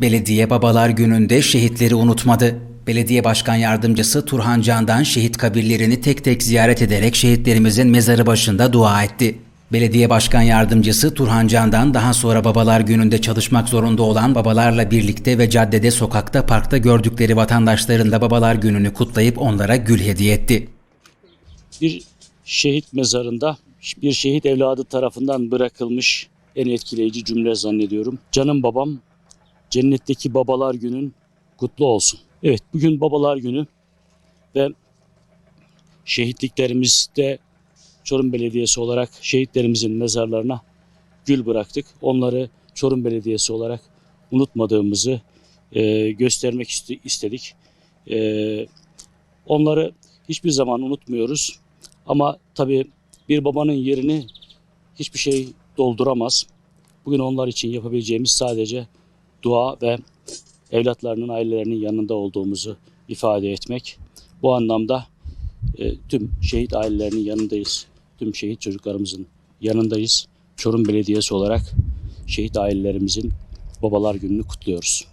Belediye Babalar Günü'nde şehitleri unutmadı. Belediye Başkan Yardımcısı Turhan Candan şehit kabirlerini tek tek ziyaret ederek şehitlerimizin mezarı başında dua etti. Belediye Başkan Yardımcısı Turhan Candan daha sonra Babalar Günü'nde çalışmak zorunda olan babalarla birlikte ve caddede, sokakta, parkta gördükleri vatandaşların da Babalar Günü'nü kutlayıp onlara gül hediye etti. bir şehit mezarında bir şehit evladı tarafından bırakılmış en etkileyici cümle zannediyorum. Canım babam cennetteki babalar günün kutlu olsun. Evet bugün babalar günü ve şehitliklerimizde Çorum Belediyesi olarak şehitlerimizin mezarlarına gül bıraktık. Onları Çorum Belediyesi olarak unutmadığımızı e, göstermek iste- istedik. E, onları hiçbir zaman unutmuyoruz. Ama tabii bir babanın yerini hiçbir şey dolduramaz. Bugün onlar için yapabileceğimiz sadece dua ve evlatlarının ailelerinin yanında olduğumuzu ifade etmek. Bu anlamda e, tüm şehit ailelerinin yanındayız. Tüm şehit çocuklarımızın yanındayız. Çorum Belediyesi olarak şehit ailelerimizin babalar gününü kutluyoruz.